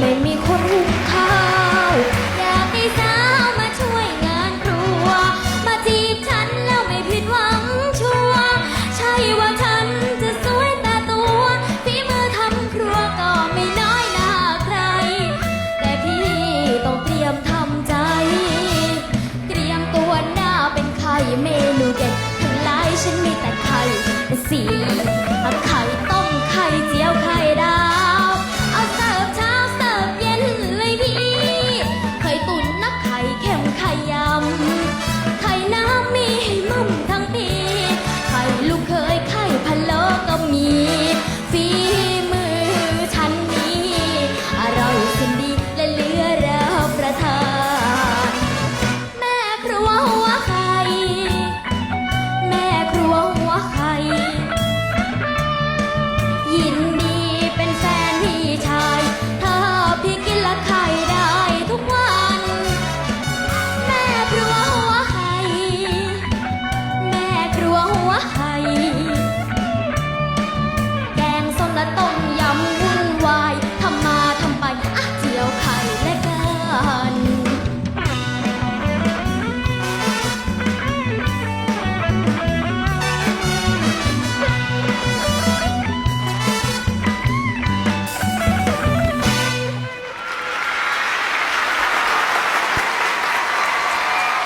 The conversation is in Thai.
ไม่มีคนหุงข้าว อยากได้สาวมาช่วยงานครัว มาจีบฉันแล้วไม่ผิดหวังชัวร์ใช่ว่าฉันจะสวยแต่ตัวพี่มือทำครัวก็ไม่น้อยหน้าใคร แต่พี่ต้องเตรียมทำใจ เตรียมตัวหน้าเป็นไข่เม